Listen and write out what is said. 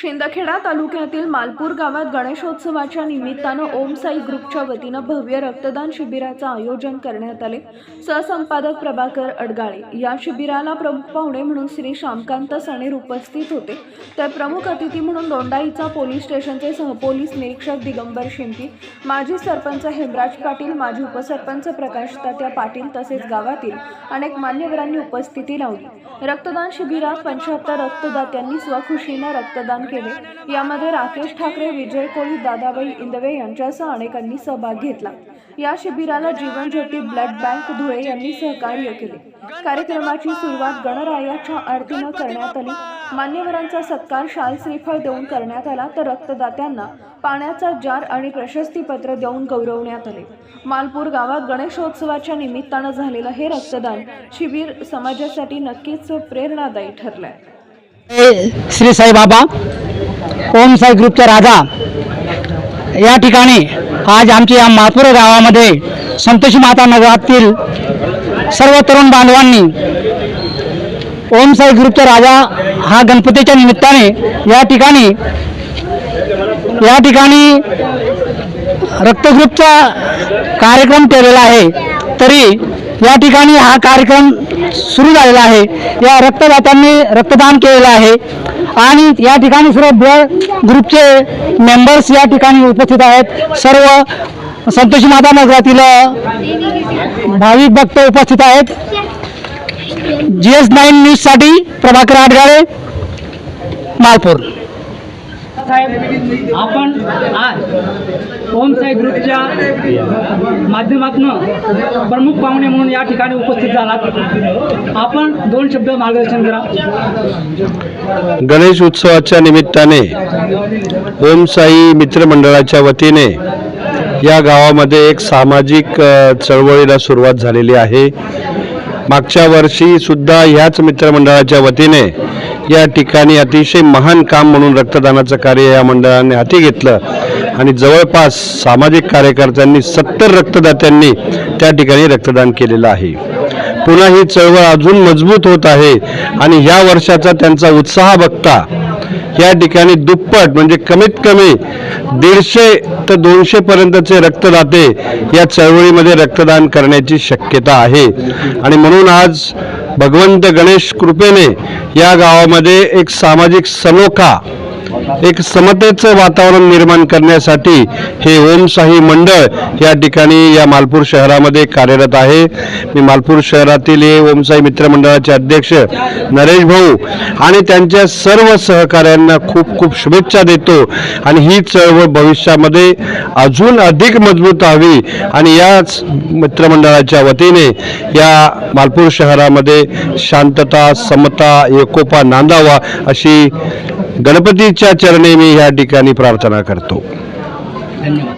शिंदखेडा तालुक्यातील मालपूर गावात गणेशोत्सवाच्या निमित्तानं ओम साई ग्रुपच्या वतीनं भव्य रक्तदान शिबिराचं आयोजन करण्यात आले. सहसंपादक प्रभाकर अडगाळे या शिबिराला प्रमुख पाहुणे म्हणून श्री श्यामकांत सणेर उपस्थित होते. तर प्रमुख अतिथी म्हणून दोंडाईचा पोलीस स्टेशनचे सहपोलीस निरीक्षक दिगंबर शिंपी माजी सरपंच हेमराज पाटील माजी उपसरपंच प्रकाश तात्या पाटील तसेच गावातील अनेक मान्यवरांनी उपस्थिती लावली. रक्तदान शिबिरात पंच्याहत्तर रक्तदात्यांनी स्वखुशीनं रक्तदान केले. यामध्ये राकेश ठाकरे विजय कोळी दादाबाई इंदवे यांच्यासह अनेकांनी सहभाग घेतला. या शिबिराला जीवन ज्योती ब्लड बँक धुळे यांनी सहकार्य केले. कार्यक्रमाची सुरुवात गणरायाच्या आरतीनं करण्यात आली. मान्यवरांचा सत्कार शाल श्रीफळ देऊन करण्यात आला तर रक्तदात्यांना पाण्याचा जार आणि प्रशस्तीपत्र देऊन गौरवण्यात आले. मालपूर गावात गणेशोत्सवाच्या निमित्तानं झालेलं हे रक्तदान शिबिर समाजासाठी नक्कीच प्रेरणादायी ठरलंय. आहे श्री साईबाबा ओम साई ग्रुपचा राजा. या ठिकाणी आज आमच्या या माथुरे गावामध्ये संतोषी माता नगरातील सर्व तरुण बांधवांनी ओम साई ग्रुपचा राजा हा गणपतीच्या निमित्ताने या ठिकाणी या ठिकाणी रक्तग्रुपचा कार्यक्रम केलेला आहे. तरी या ठिकाणी हा कार्यक्रम सुरू झालेला आहे. या रक्तदात्यांनी रक्तदान केलेलं आहे. आणि या ठिकाणी सर्व ब्लड ग्रुपचे मेंबर्स या ठिकाणी उपस्थित आहेत. सर्व संतोषी माता नगरातील भाविक भक्त उपस्थित आहेत. जी एस नाईन न्यूजसाठी प्रभाकर आडगाळे मालपूर. साहेब आपण आज ओमसाई ग्रुपच्या माध्यमातून प्रमुख पाहुणे म्हणून या ठिकाणी उपस्थित झालात. आपण दोन शब्द मार्गदर्शन करा. गणेश उत्सवाच्या निमित्ताने ओमसाई मित्रमंडळाच्या वतीने या गावामध्ये एक सामाजिक चळवळीला सुरुवात झालेली आहे. मागच्या वर्षी सुद्धा ह्याच मित्रमंडळाच्या वतीने या ठिकाणी अतिशय महान काम म्हणून रक्तदानाचं कार्य या मंडळाने हाती घेतलं. आणि जवळपास सामाजिक कार्यकर्त्यांनी सत्तर रक्तदात्यांनी त्या ठिकाणी रक्तदान केलेलं आहे. पुन्हा ही चळवळ अजून मजबूत होत आहे आणि ह्या वर्षाचा त्यांचा उत्साह बघता या ठिकाणी दुप्पट म्हणजे कमीत कमी दीडशे ते दोनशे पर्यंतचे रक्तदाते या चळवळीमध्ये रक्तदान करण्याची शक्यता आहे. आणि म्हणून आज भगवंत गणेश कृपेने या गावामध्ये एक सामाजिक सलोखा एक समतेचं वातावरण निर्माण करण्यासाठी हे ओमशाही मंडळ या ठिकाणी या मालपूर शहरामध्ये कार्यरत आहे. मी मालपूर शहरातील हे ओमशाही मित्रमंडळाचे अध्यक्ष नरेश भाऊ आणि त्यांच्या सर्व सहकाऱ्यांना खूप खूप शुभेच्छा देतो. आणि ही चळवळ भविष्यामध्ये अजून अधिक मजबूत व्हावी आणि याच मित्रमंडळाच्या वतीने या मालपूर शहरामध्ये शांतता समता एकोपा नांदावा अशी गणपतीच्या चरणी मी या ठिकाणी प्रार्थना करतो. धन्यवाद.